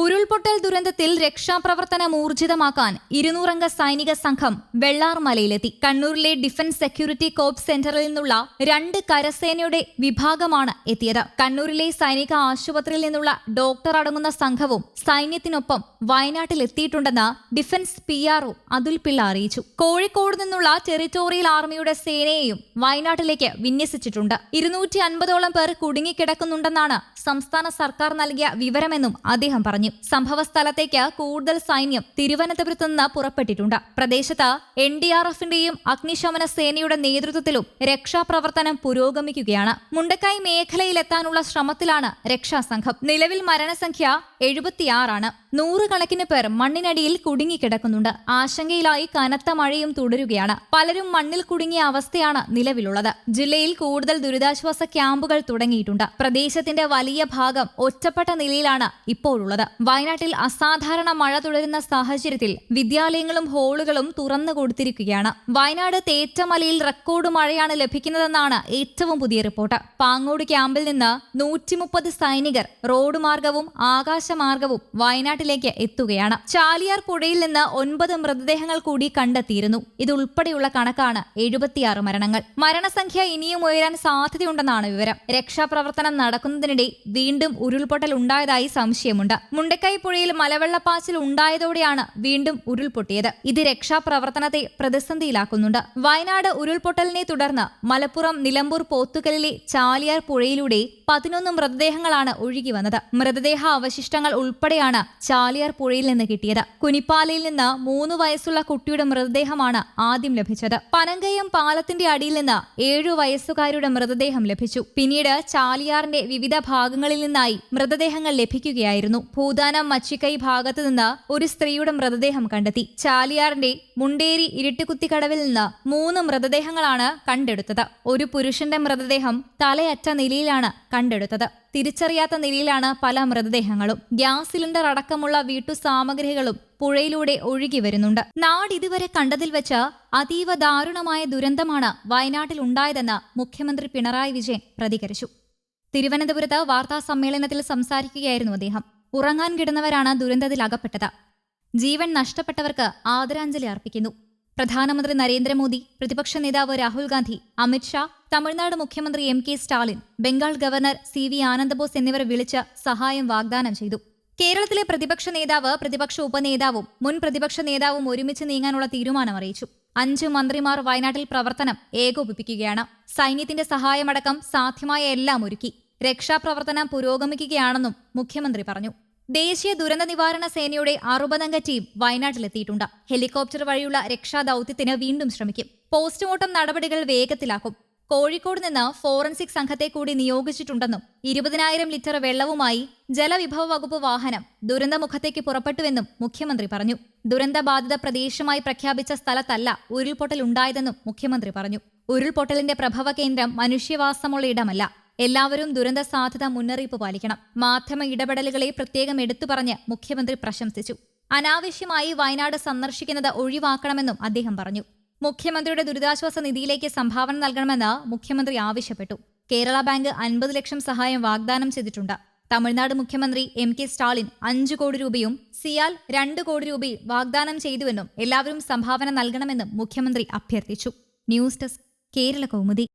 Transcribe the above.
ഉരുൾപൊട്ടൽ ദുരന്തത്തിൽ രക്ഷാപ്രവർത്തനം ഊർജിതമാക്കാൻ ഇരുന്നൂറംഗ സൈനിക സംഘം വെള്ളാർമലയിലെത്തി. കണ്ണൂരിലെ ഡിഫൻസ് സെക്യൂരിറ്റി കോപ്പ് സെന്ററിൽ നിന്നുള്ള രണ്ട് കരസേനയുടെ വിഭാഗമാണ് എത്തിയത്. കണ്ണൂരിലെ സൈനിക ആശുപത്രിയിൽ നിന്നുള്ള ഡോക്ടർ അടങ്ങുന്ന സംഘവും സൈന്യത്തിനൊപ്പം വയനാട്ടിൽ എത്തിയിട്ടുണ്ടെന്ന് defence P R O Atul Pillai അറിയിച്ചു. കോഴിക്കോട് നിന്നുള്ള ടെറിറ്റോറിയൽ ആർമിയുടെ സേനയെയും വയനാട്ടിലേക്ക് വിന്യസിച്ചിട്ടുണ്ട്. ഇരുന്നൂറ്റി അൻപതോളം പേർ കുടുങ്ങിക്കിടക്കുന്നുണ്ടെന്നാണ് സംസ്ഥാന സർക്കാർ നൽകിയ വിവരമെന്നും അദ്ദേഹം പറഞ്ഞു. സംഭവ സ്ഥലത്തേക്ക് കൂടുതൽ സൈന്യം തിരുവനന്തപുരത്ത് നിന്ന് പുറപ്പെട്ടിട്ടുണ്ട്. പ്രദേശത്ത് എൻ ഡി ആർ എഫിന്റെയും അഗ്നിശമന സേനയുടെ നേതൃത്വത്തിലും രക്ഷാപ്രവർത്തനം പുരോഗമിക്കുകയാണ്. മുണ്ടക്കായി മേഖലയിലെത്താനുള്ള ശ്രമത്തിലാണ് രക്ഷാസംഘം നിലവിൽ മരണസംഖ്യ എഴുപത്തിയാറാണ്. നൂറുകണക്കിന് പേർ മണ്ണിനടിയിൽ കുടുങ്ങിക്കിടക്കുന്നുണ്ട്. ആശങ്കയിലായി കനത്ത മഴയും തുടരുകയാണ്. പലരും മണ്ണിൽ കുടുങ്ങിയ അവസ്ഥയാണ് നിലവിലുള്ളത്. ജില്ലയിൽ കൂടുതൽ ദുരിതാശ്വാസ ക്യാമ്പുകൾ തുടങ്ങിയിട്ടുണ്ട്. പ്രദേശത്തിന്റെ വലിയ ഭാഗം ഒറ്റപ്പെട്ട നിലയിലാണ് ഇപ്പോഴുള്ളത്. വയനാട്ടിൽ അസാധാരണ മഴ തുടരുന്ന സാഹചര്യത്തിൽ വിദ്യാലയങ്ങളും ഹോളുകളും തുറന്നു കൊടുത്തിരിക്കുകയാണ്. വയനാട് തേറ്റമലയിൽ റെക്കോർഡ് മഴയാണ് ലഭിക്കുന്നതെന്നാണ് ഏറ്റവും പുതിയ റിപ്പോർട്ട്. പാങ്ങോട് ക്യാമ്പിൽ നിന്ന് നൂറ്റിമുപ്പത് സൈനികർ റോഡ് മാർഗവും ആകാശമാർഗവും വയനാട്ടിലേക്ക് എത്തുകയാണ്. ചാലിയാർ പുഴയിൽ നിന്ന് ഒൻപത് മൃതദേഹങ്ങൾ കൂടി കണ്ടെത്തിയിരുന്നു. ഇതുൾപ്പെടെയുള്ള കണക്കാണ് എഴുപത്തിയാറ് മരണങ്ങൾ. മരണസംഖ്യ ഇനിയും ഉയരാൻ സാധ്യതയുണ്ടെന്നാണ് വിവരം. രക്ഷാപ്രവർത്തനം നടക്കുന്നതിനിടെ വീണ്ടും ഉരുൾപൊട്ടൽ ഉണ്ടായതായി സംശയമുണ്ട്. മുണ്ടക്കൈ പുഴയിൽ മലവെള്ളപ്പാച്ചിൽ ഉണ്ടായതോടെയാണ് വീണ്ടും ഉരുൾപൊട്ടിയത്. ഇത് രക്ഷാപ്രവർത്തനത്തെ പ്രതിസന്ധിയിലാക്കുന്നുണ്ട്. വയനാട് ഉരുൾപൊട്ടലിനെ തുടർന്ന് മലപ്പുറം നിലമ്പൂർ പോത്തുകലിലെ ചാലിയാർ പുഴയിലൂടെ പതിനൊന്ന് മൃതദേഹങ്ങളാണ് ഒഴുകി വന്നത് മൃതദേഹ അവശിഷ്ടങ്ങൾ ഉൾപ്പെടെയാണ് ചാലിയാർ പുഴയിൽ നിന്ന് കിട്ടിയത്. കുനിപ്പാലയിൽ നിന്ന് മൂന്ന് വയസ്സുള്ള കുട്ടിയുടെ മൃതദേഹമാണ് ആദ്യം ലഭിച്ചത്. പനങ്കയം പാലത്തിന്റെ അടിയിൽ നിന്ന് ഏഴു വയസ്സുകാരുടെ മൃതദേഹം ലഭിച്ചു. പിന്നീട് ചാലിയാറിന്റെ വിവിധ ഭാഗങ്ങളിൽ നിന്നായി മൃതദേഹങ്ങൾ ലഭിക്കുകയായിരുന്നു. ഭൂതാനം മച്ചിക്കൈ ഭാഗത്ത് നിന്ന് ഒരു സ്ത്രീയുടെ മൃതദേഹം കണ്ടെത്തി. ചാലിയാറിന്റെ മുണ്ടേരി ഇരുട്ടുകുത്തിക്കടവിൽ നിന്ന് മൂന്ന് മൃതദേഹങ്ങളാണ് കണ്ടെടുത്തത്. ഒരു പുരുഷന്റെ മൃതദേഹം തലയറ്റ നിലയിലാണ് കണ്ടെടുത്തത്. തിരിച്ചറിയാത്ത നിലയിലാണ് പല മൃതദേഹങ്ങളും. ഗ്യാസ് സിലിണ്ടർ അടക്കമുള്ള വീട്ടു സാമഗ്രികളും പുഴയിലൂടെ ഒഴുകി വരുന്നുണ്ട്. നാട് ഇതുവരെ കണ്ടതിൽ വെച്ച് അതീവ ദാരുണമായ ദുരന്തമാണ് വയനാട്ടിൽ ഉണ്ടായതെന്ന് മുഖ്യമന്ത്രി പിണറായി വിജയൻ പ്രതികരിച്ചു. തിരുവനന്തപുരത്ത് വാർത്താ സമ്മേളനത്തിൽ സംസാരിക്കുകയായിരുന്നു അദ്ദേഹം. ഉറങ്ങാൻ കിടന്നവരാണ് ദുരന്തത്തിൽ അകപ്പെട്ടത് ജീവൻ നഷ്ടപ്പെട്ടവർക്ക് ആദരാഞ്ജലി അർപ്പിക്കുന്നു. പ്രധാനമന്ത്രി നരേന്ദ്രമോദി പ്രതിപക്ഷ നേതാവ് രാഹുൽ ഗാന്ധി അമിത്ഷാ തമിഴ്നാട് മുഖ്യമന്ത്രി M K Stalin Bengal governor C V Anandabose എന്നിവർ വിളിച്ച് സഹായം വാഗ്ദാനം ചെയ്തു. കേരളത്തിലെ പ്രതിപക്ഷ നേതാവ് പ്രതിപക്ഷ ഉപനേതാവും മുൻ പ്രതിപക്ഷ നേതാവും ഒരുമിച്ച് നീങ്ങാനുള്ള തീരുമാനം അറിയിച്ചു. അഞ്ച് മന്ത്രിമാർ വയനാട്ടിൽ പ്രവർത്തനം ഏകോപിപ്പിക്കുകയാണ്. സൈന്യത്തിന്റെ സഹായമടക്കം സാധ്യമായ എല്ലാം ഒരുക്കി. രക്ഷാപ്രവർത്തനം പുരോഗമിക്കുകയാണെന്നും മുഖ്യമന്ത്രി പറഞ്ഞു. ദേശീയ ദുരന്ത നിവാരണ സേനയുടെ അറുപതംഗ ടീം വയനാട്ടിലെത്തിയിട്ടുണ്ട്. ഹെലികോപ്റ്റർ വഴിയുള്ള രക്ഷാദൌത്യത്തിന് വീണ്ടും ശ്രമിക്കും. പോസ്റ്റ്മോർട്ടം നടപടികൾ വേഗത്തിലാക്കും. കോഴിക്കോട് നിന്ന് ഫോറൻസിക് സംഘത്തെ കൂടി നിയോഗിച്ചിട്ടുണ്ടെന്നും ഇരുപതിനായിരം ലിറ്റർ വെള്ളവുമായി ജലവിഭവ വകുപ്പ് വാഹനം ദുരന്തമുഖത്തേക്ക് പുറപ്പെട്ടുവെന്നും മുഖ്യമന്ത്രി പറഞ്ഞു. ദുരന്തബാധിത പ്രദേശമായി പ്രഖ്യാപിച്ച സ്ഥലത്തല്ല ഉരുൾപൊട്ടൽ ഉണ്ടായതെന്നും മുഖ്യമന്ത്രി പറഞ്ഞു. ഉരുൾപൊട്ടലിന്റെ പ്രഭവ കേന്ദ്രം മനുഷ്യവാസമുള്ള ഇടമല്ല. എല്ലാവരും ദുരന്ത സാധ്യത മുന്നറിയിപ്പ് പാലിക്കണം. മാധ്യമ ഇടപെടലുകളെ പ്രത്യേകം എടുത്തു പറഞ്ഞ് മുഖ്യമന്ത്രി പ്രശംസിച്ചു. അനാവശ്യമായി വയനാട് സന്ദർശിക്കുന്നത് ഒഴിവാക്കണമെന്നും അദ്ദേഹം പറഞ്ഞു. മുഖ്യമന്ത്രിയുടെ ദുരിതാശ്വാസ നിധിയിലേക്ക് സംഭാവന നൽകണമെന്ന് മുഖ്യമന്ത്രി ആവശ്യപ്പെട്ടു. കേരള ബാങ്ക് അൻപത് ലക്ഷം സഹായം വാഗ്ദാനം ചെയ്തിട്ടുണ്ട്. തമിഴ്നാട് മുഖ്യമന്ത്രി എം കെ സ്റ്റാലിൻ അഞ്ചു കോടി രൂപയും സിയാൽ രണ്ട് കോടി രൂപയും വാഗ്ദാനം ചെയ്തുവെന്നും എല്ലാവരും സംഭാവന നൽകണമെന്നും മുഖ്യമന്ത്രി അഭ്യർത്ഥിച്ചു. News desk Kerala Kaumudi.